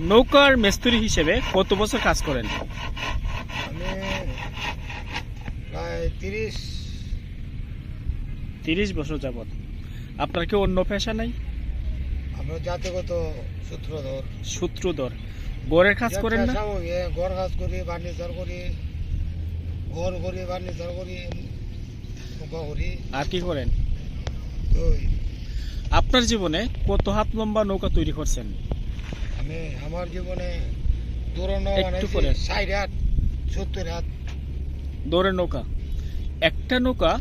নৌকার মিস্ত্রি হিসেবে কত বছর কাজ করেন? আমি প্রায় তিরিশ তিরিশ বছর যাবত আপনার কি অন্য পেশা নাই? আমরা জাতিগত সূত্রধর। সূত্রধর। গড়ের কাজ করেন না? ঘর কাজ করি ফার্নিচার করি ঘর করি ফার্নিচার করি করি। আর কি করেন? আপনার জীবনে কত হাত লম্বা নৌকা তৈরি করছেন? আমি আমার জীবনে দৌড়ানো একটু করে। ষাট হাত সত্তর হাত। দৌড়ের নৌকা। একটা নৌকা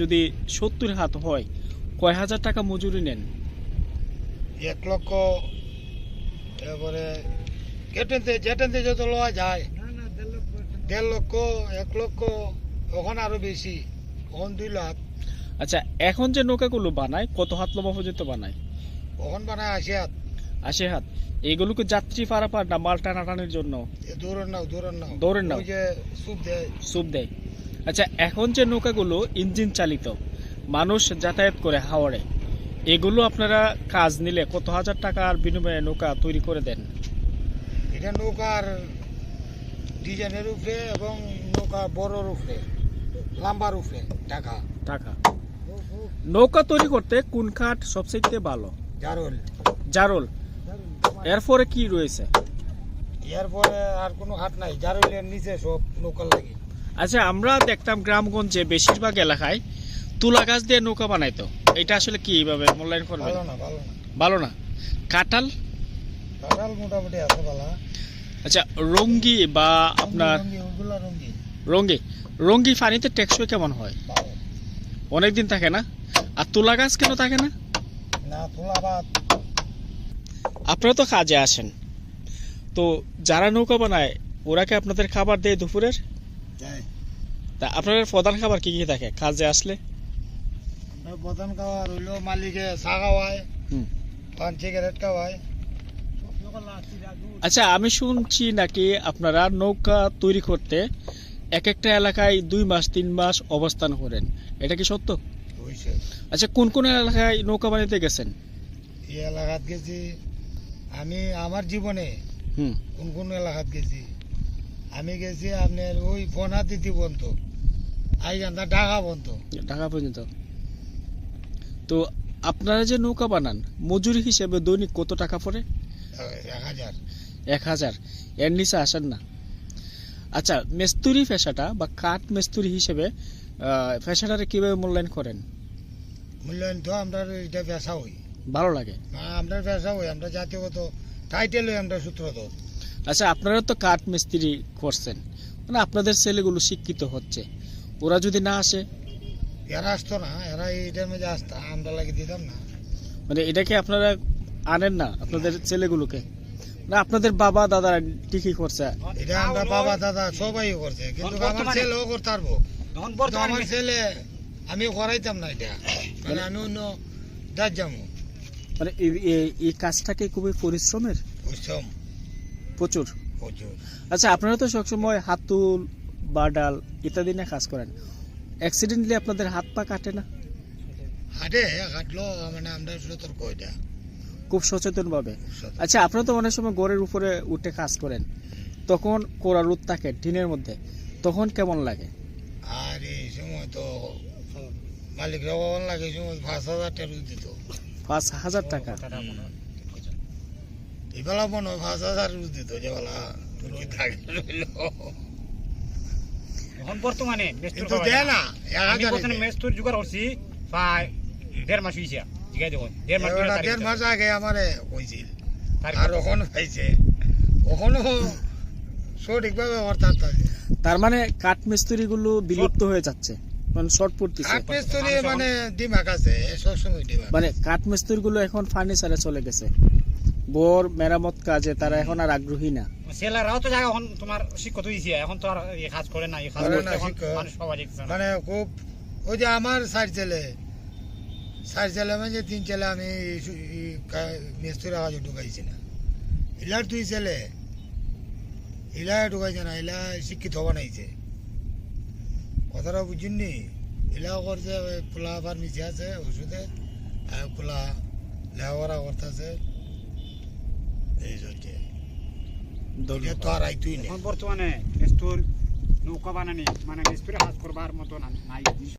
যদি সত্তর হাত হয় কয় হাজার টাকা মজুরি নেন? এক লক্ষ তারপরে যেটাতে যেটাতে যত লওয়া যায় দেড় লক্ষ এক লক্ষ ওখানে আরও বেশি ওখান দুই লাখ। আচ্ছা এখন যে নৌকাগুলো বানায় কত হাত লম্বা পর্যন্ত বানায়? ওখান বানায় আশি হাত। আশি হাত। এগুলোকে যাত্রী পারাপার না মাল টানাটানির জন্য? দৌড়ের নাও দৌড়ের নাও। দৌড়ের নাও। ওই যে সুপ দেয়। সুপ দেয়। আচ্ছা এখন যে নৌকাগুলো ইঞ্জিন চালিত মানুষ যাতায়াত করে হাওড়ে এগুলো আপনারা কাজ নিলে কত হাজার টাকার বিনিময়ে নৌকা তৈরি করে দেন? এটা নৌকার ডিজাইনের উপরে এবং নৌকা বড়র উপরে লাম্বার উপরে টাকা। টাকা। নৌকা তৈরি করতে কোন কাঠ সবচেয়ে ভালো? জারল। জারল। এরপরে কি রয়েছে? এরপরে আর কোনো হাট নাই। জারলের নিচে সব নৌকা লাগে। আচ্ছা আমরা দেখতাম গ্রামগঞ্জে বেশিরভাগ এলাকায় তুলা গাছ দিয়ে নৌকা বানাইতো। এটা আসলে কি এইভাবে? মূল্যায়ন করবেন ভালো না ভালো না। ভালো না? কাঁঠাল? কাঁঠাল মোটামুটি আছে ভালো। আচ্ছা রঙ্গি বা আপনার রঙ্গি রঙ্গি। পানিতে টেকসই কেমন হয়? ভালো। অনেক দিন থাকে না? আর তুলা গাছ কেন থাকে না? না তোলা বাদ আপনারা তো কাজে আসেন। তো যারা নৌকা বানায় ওরা কি আপনাদের খাবার দেয় দুপুরের? তা আপনাদের প্রধান খাবার কি কি থাকে? কাজে আসলে? প্রধান খাওয়া রইল মালিকে চা খাওয়ায় পান সিগারেট খাওয়ায়। আচ্ছা আমি শুনছি নাকি আপনারা নৌকা তৈরি করতে এক একটা এলাকায় দুই মাস তিন মাস অবস্থান করেন? এটা কি সত্য? আচ্ছা কোন কোন এলাকায় নৌকা বানাইতে গেছেন? এই এলাকাত গেছি আমি আমার জীবনে হুম। কোন কোন এলাকাত গেছি। আমি গেছি আপনার ওই বনাতিথি বন্ধ। আই আইগান্ধা ঢাকা বন্ধ। ঢাকা পর্যন্ত। তো আপনারা যে নৌকা বানান মজুরি হিসেবে দৈনিক কত টাকা পড়ে? এক হাজার। এক হাজার। এর নিচে আসেন না। আচ্ছা মেস্তুরি পেশাটা বা কাঠ মেস্তুরি হিসেবে পেশাটারে কীভাবে মূল্যায়ন করেন? মূল্যায়ন তো আমরা এটা পেশা হই ভালো লাগে? না, আমরা পেশা হই আমরা জাতিগত টাইটেল হই আমরা সূত্রধর। আচ্ছা আপনারা তো কাঠ মিস্ত্রি করছেন। মানে আপনাদের ছেলেগুলো শিক্ষিত হচ্ছে। ওরা যদি না আসে? এরা আসতো না এরা এইটার মধ্যে আসতো আমরা লাগিয়ে দিতাম না। মানে এটাকে আপনারা আনেন না আপনাদের ছেলেগুলোকে? না আপনাদের বাবা দাদা ঠিকই করছে? এটা আমরা বাবা দাদা সবাই করছে কিন্তু আমার ছেলেও করতে পারব। আমার ছেলে আমি করাইতাম না এটা। মানে আমি অন্য দাঁত যাব। মানে এই- কাজটাকে খুবই পরিশ্রমের? বুঝতাম প্রচুর। প্রচুর। আচ্ছা আপনারা তো সবসময় হাতুল বা ডাল ইত্যাদি নিয়ে কাজ করেন। অ্যাক্সিডেন্টলি আপনাদের হাত পা কাটে না? হাটে হাঁটলো মানে আমরা সতর্ক এটা খুব সচেতনভাবে। আচ্ছা আপনারা তো অনেক সময় ঘরের উপরে উঠে কাজ করেন। তখন কোরা রোদ থাকে টিনের মধ্যে। তখন কেমন লাগে? আর এই সময় তো মালিক রবান লাগে এই সময় পাঁচ হাজার টাকা দিত। পাঁচ হাজার টাকা। এবেলা মনে হয় পাঁচ হাজার রুজ দিত যেবেলা। এখন বর্তমানে মেস্তুর কিন্তু দেয় না। না এক হাজার মেস্তুর জোগাড় করছি প্রায় দেড় মাস হয়েছে জিগাই দেখুন দেড় মাস দেড় মাস আগে আমারে তারিখ আর। ওখন পাইছে সঠিকভাবে অর্থাৎ তার মানে কাঠ মিস্ত্রিগুলো বিলুপ্ত হয়ে যাচ্ছে। মানে শর্ট পড়তেছে। কাঠ মিস্ত্রি মানে দিমাগ আছে সবসময় দিমাগ মানে কাঠ মিস্ত্রিগুলো এখন ফার্নিচারে চলে গেছে। বোর মেরামত কাজে তারা এখন আর আগ্রহী না। ছেলেরাও তো জায়গা এখন তোমার শিক্ষিত হয়েছে এখন তো আর এই কাজ করে না এই কাজ করে না, এখন মানুষ সবাই দেখছে মানে খুব ওই যে আমার চার ছেলে চার ছেলে মানে তিন ছেলে আমি মিস্ত্রি আওয়াজ ঢুকাইছি না। ইলার দুই ছেলে ইলা ঢুকাইছে না ইলা শিক্ষিত বানাইছে কথাটা বুঝিনি এলাও করছে পোলা আবার নিচে আছে ওষুধে আর পোলা করতে করতেছে। এই চলছে তো আর আইতুই বর্তমানে মেস্তুর নৌকা বানানি মানে মেস্তুরে হাত করবার মতো নাই।